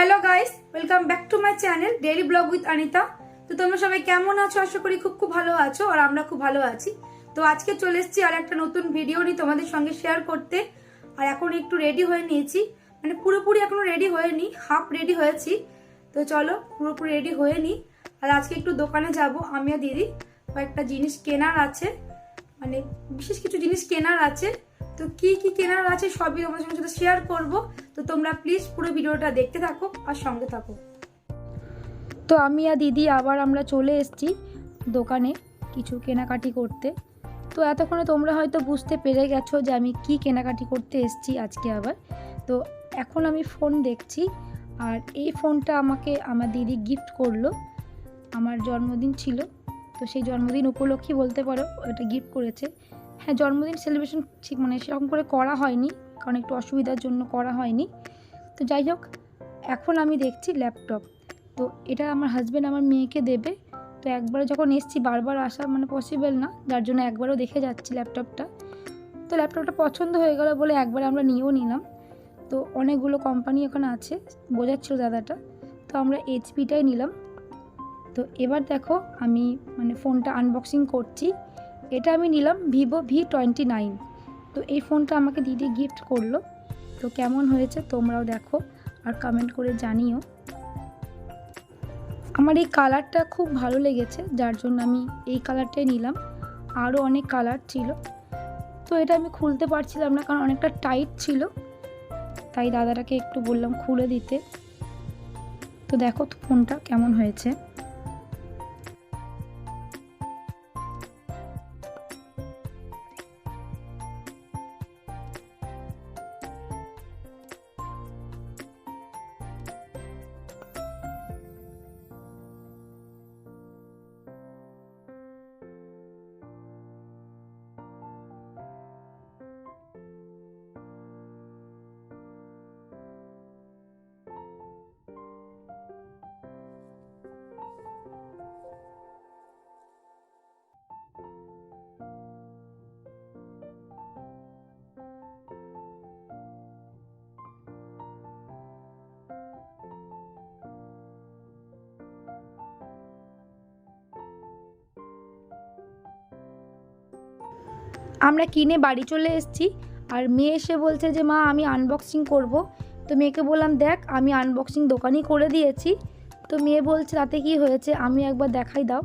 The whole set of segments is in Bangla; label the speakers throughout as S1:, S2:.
S1: Hello guys welcome back to my channel daily vlog with Anita তো তোমরা সবাই কেমন আছো? আশা করি খুব খুব ভালো আছো আর আমরা খুব ভালো আছি। তো আজকে চলে এসেছি আর একটা নতুন ভিডিও নিয়ে তোমাদের সঙ্গে শেয়ার করতে। আর এখন একটু রেডি হয়ে নিয়েছি। মানে পুরোপুরি এখনও রেডি হয়নি হাফ রেডি হয়েছি। তো চলো, পুরোপুরি রেডি হয়ে নি। আর আজকে একটু দোকানে যাব, আমি আর দিদি। কয়েকটা জিনিস কেনার আছে। মানে বিশেষ কিছু জিনিস কেনার আছে। তো কি কি কেনার আছে সবই তোমাদের সঙ্গে সাথে শেয়ার করব। তো তোমরা প্লিজ পুরো ভিডিওটা দেখতে থাকো আর সঙ্গে থাকো। তো আমি আর দিদি আবার আমরা চলে এসেছি দোকানে কিছু কেনাকাটি করতে। তো এতক্ষণে তোমরা হয়তো বুঝতে পেরে গেছো যে আমি কি কেনাকাটি করতে এসেছি আজকে আবার। তো এখন আমি ফোন দেখছি আর এই ফোনটা আমাকে আমার দিদি গিফট করল। আমার জন্মদিন ছিল। তো সেই জন্মদিন উপলক্ষে বলতে পারো এটা গিফট করেছে। হ্যাঁ জন্মদিন সেলিব্রেশন ঠিক মানে সেরকম করে করা হয়নি, কারণ একটু অসুবিধার জন্য করা হয়নি। তো যাই হোক, এখন আমি দেখছি ল্যাপটপ তো এটা আমার হাজব্যান্ড আমার মেয়েকে দেবে। তো একবার যখন এসছি, বারবার আসা মানে পসিবল না, যার জন্য একবারও দেখে যাচ্ছি ল্যাপটপটা তো ল্যাপটপটা পছন্দ হয়ে গেল বলে একবার আমরা নিয়েও নিলাম। তো অনেকগুলো কোম্পানি ওখানে আছে, বোঝাচ্ছিল দাদাটা। তো আমরা এইচপিটাই নিলাম। তো এবার দেখো, আমি মানে ফোনটা আনবক্সিং করছি। এটা আমি নিলাম ভিভো ভি টোয়েন্টি নাইন। তো এই ফোনটা আমাকে দিদি গিফট করল। তো কেমন হয়েছে তোমরাও দেখো আর কমেন্ট করে জানিও। আমার এই কালারটা খুব ভালো লেগেছে, যার জন্য আমি এই কালারটাই নিলাম। আরও অনেক কালার ছিল। তো এটা আমি খুলতে পারছিলাম না কারণ অনেকটা টাইট ছিল। তাই দাদাটাকে একটু বললাম খুলে দিতে। তো দেখো তো ফোনটা কেমন হয়েছে। আমরা কিনে বাড়ি চলে এসেছি। আর মেয়ে এসে বলছে যে, মা, আমি আনবক্সিং করব। তো মেয়েকে বললাম, দেখ, আমি আনবক্সিং দোকানই করে দিয়েছি। তো মেয়ে বলছে, তাতে কি হয়েছে? আমি একবার দেখাই দাও।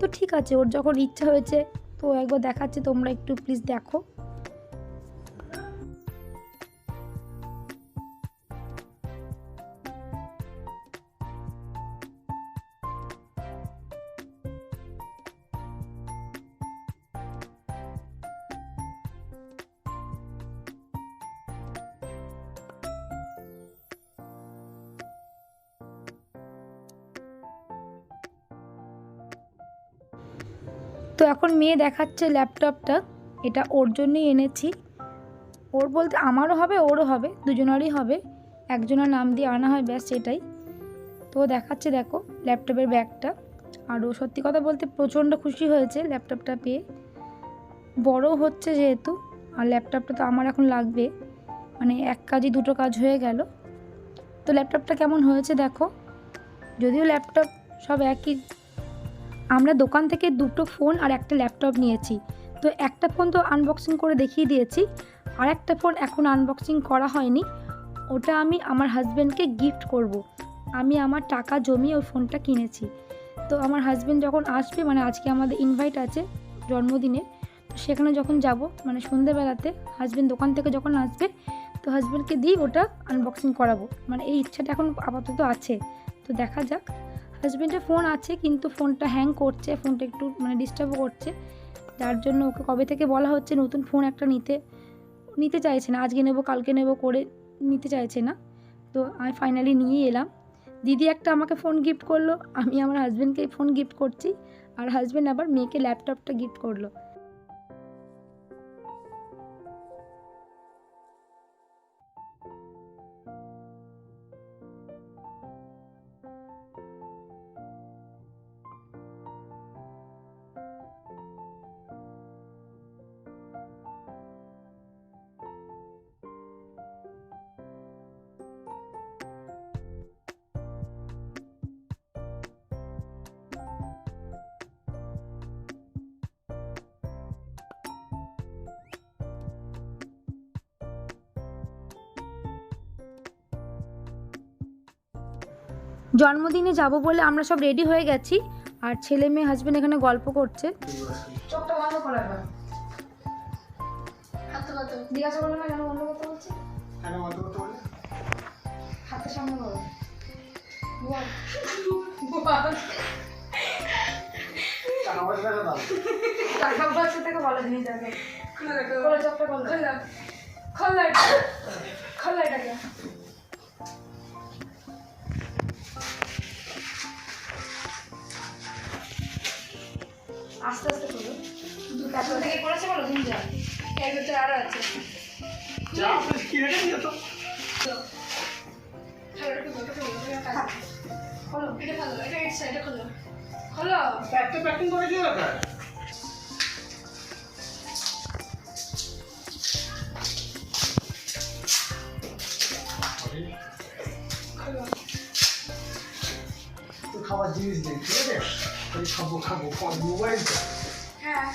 S1: তো ঠিক আছে, ওর যখন ইচ্ছা হয়েছে, তো একবার দেখাচ্ছে, তোমরা একটু প্লিজ দেখো। তো এখন মেয়ে দেখাচ্ছে ল্যাপটপটা। এটা ওর জন্যই এনেছি। ওর বলতে আমারও হবে, ওরও হবে, দুজনারই হবে। একজনের নাম দিয়ে আনা হয়, ব্যাস সেটাই তো দেখাচ্ছে, দেখো, ল্যাপটপের ব্যাগটা। আর ও সত্যি কথা বলতে প্রচণ্ড খুশি হয়েছে ল্যাপটপটা পেয়ে। বড় হচ্ছে যেহেতু, আর ল্যাপটপটা তো আমার এখন লাগবে। মানে এক কাজই দুটো কাজ হয়ে গেল। তো ল্যাপটপটা কেমন হয়েছে দেখো। যদিও ল্যাপটপ সব একই আমরা দোকান থেকে দুটো ফোন আর একটা ল্যাপটপ নিয়েছি। তো একটা ফোন তো আনবক্সিং করে দেখিয়ে দিয়েছি, আর একটা ফোন এখন আনবক্সিং করা হয়নি। ওটা আমি আমার হাজব্যান্ডকে গিফট করব। আমি আমার টাকা জমিয়ে ওই ফোনটা কিনেছি। তো আমার হাজব্যান্ড যখন আসবে মানে আজকে আমাদের ইনভাইট আছে জন্মদিনে সেখানে যখন যাব মানে সন্ধেবেলাতে হাজব্যান্ড দোকান থেকে যখন আসবে, তো হাজব্যান্ডকে দিই ওটা আনবক্সিং করাবো। মানে এই ইচ্ছাটা এখন আপাতত আছে। তো দেখা যাক। হাজব্যান্ডের ফোন আছে, কিন্তু ফোনটা হ্যাং করছে, ফোনটা একটু মানে ডিস্টার্বও করছে। যার জন্য ওকে কবে থেকে বলা হচ্ছে, নতুন ফোন একটা নিতে নিতে চাইছে না। আজকে নেব, কালকে নেব করে নিতে চাইছে না। তো আমি ফাইনালি নিয়ে এলাম। দিদি একটা আমাকে ফোন গিফট করল, আমি আমার হাজব্যান্ডকে ফোন গিফট করছি। আর হাজব্যান্ড আবার মেয়েকে ল্যাপটপটা গিফট করল। জন্মদিনে যাব বলে আমরা সব রেডি হয়ে গেছি। আর ছেলে মেয়ে হাজবেন্ড এখানে গল্প করছে।
S2: টাকা পয়সা
S1: থেকে ভালো জিনিস আছে। খোলো খোলো খোলো। এটাকে। আস্তে আস্তে খোলো তারপর থেকে করেছে বলো যা এর ভিতরে আরও আছে।
S2: যা কিনে নিয়ে তো।
S1: খোলো এটা খোলো এটা এটা সাইডে খোলো। খোলো
S2: এত প্যাকিং করে কি দরকার
S1: খোলো।
S2: খাবার জিনিস নেই ঠিক আছে? ওই খাব খাব ফোন মোবাইল
S1: হ্যাঁ।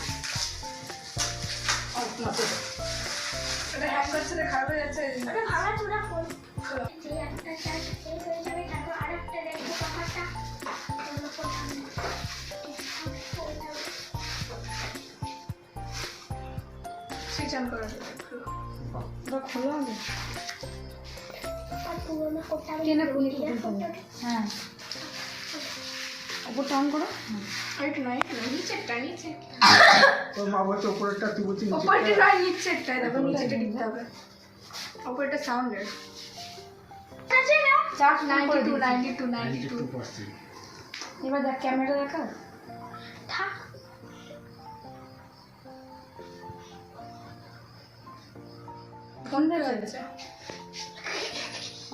S1: হ্যাং হয়ে খোলো করো আগে টেনে হ্যাঁ। ওপরটা অন করো। একটু নয় নিচেরটা নিচে
S2: তোর মা বলছে উপরেরটা তুই বলছিস
S1: ওপরটা নয় দেখো নিচেরটা দিতে হবে। ওপরটা সাউন্ডের এবার দেখ ক্যামেরা দেখা?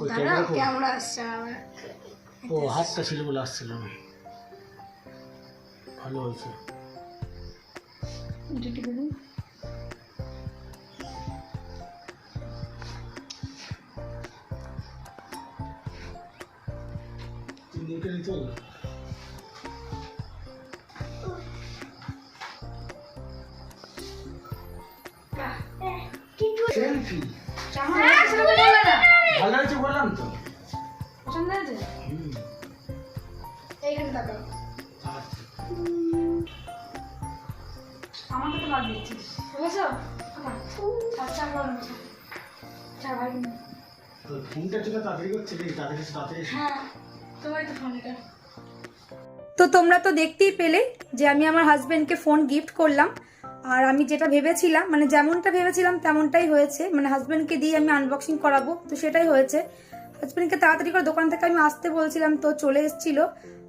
S1: দাঁড়াও ক্যামেরা আসছে আমার
S2: ও হাতটা ছিল বলে আসছিল। না ভালো হয়েছে। নিয়ে নিতে সেলফি
S1: না
S2: ভালো হয়েছে বললাম তো।
S1: পছন্দ হয়েছে? এইখানে তাকাও। আমাকে তো বাদ দিচ্ছিস। বুঝেছ আচ্ছা বলো চা ভাই
S2: তো ফোনটা ছিল তাড়াতাড়ি করছে তাড়াতাড়ি তাড়াতাড়ি
S1: হ্যাঁ তোমার তো ফোন তো তোমরা তো দেখতেই পেলে যে আমি আমার হাজবেন্ডকে ফোন গিফট করলাম। আর আমি যেটা ভেবেছিলাম মানে যেমনটা ভেবেছিলাম তেমনটাই হয়েছে। মানে হাজবেন্ডকে দিয়ে আমি আনবক্সিং করাবো তো সেটাই হয়েছে। হাজবেন্ডকে তাড়াতাড়ি করে দোকান থেকে আমি আসতে বলছিলাম তো চলে এসেছিল।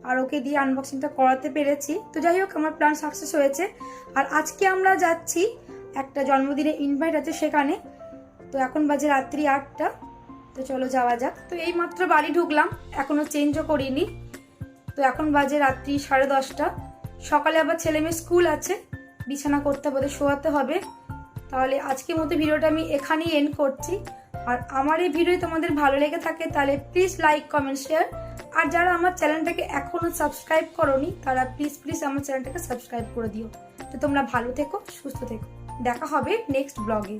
S1: আর ওকে দিয়ে আনবক্সিংটা করাতে পেরেছি। তো যাই হোক, আমার প্ল্যান সাকসেস হয়েছে। আর আজকে আমরা যাচ্ছি, একটা জন্মদিনে ইনভাইট আছে সেখানে। তো এখন বাজে রাত্রি আটটা। তো চলো যাওয়া যাক। তো এই মাত্র বাড়ি ঢুকলাম, এখনও চেঞ্জও করিনি। তো এখন বাজে রাত্রি সাড়ে দশটা। সকালে আবার ছেলে মেয়ে স্কুল আছে, বিছানা করতে হবে, শোয়াতে হবে। তাহলে আজকের মতো ভিডিওটা আমি এখানেই এন্ড করছি। আর আমার এই ভিডিও তোমাদের ভালো লেগে থাকে, তাহলে প্লিজ লাইক কমেন্ট শেয়ার আর যারা আমার চ্যানেলটাকে এখনও সাবস্ক্রাইব করোনি, তারা প্লিজ প্লিজ আমার চ্যানেলটাকে সাবস্ক্রাইব করে দিও। তো তোমরা ভালো থেকো, সুস্থ থেকো। দেখা হবে নেক্সট ব্লগে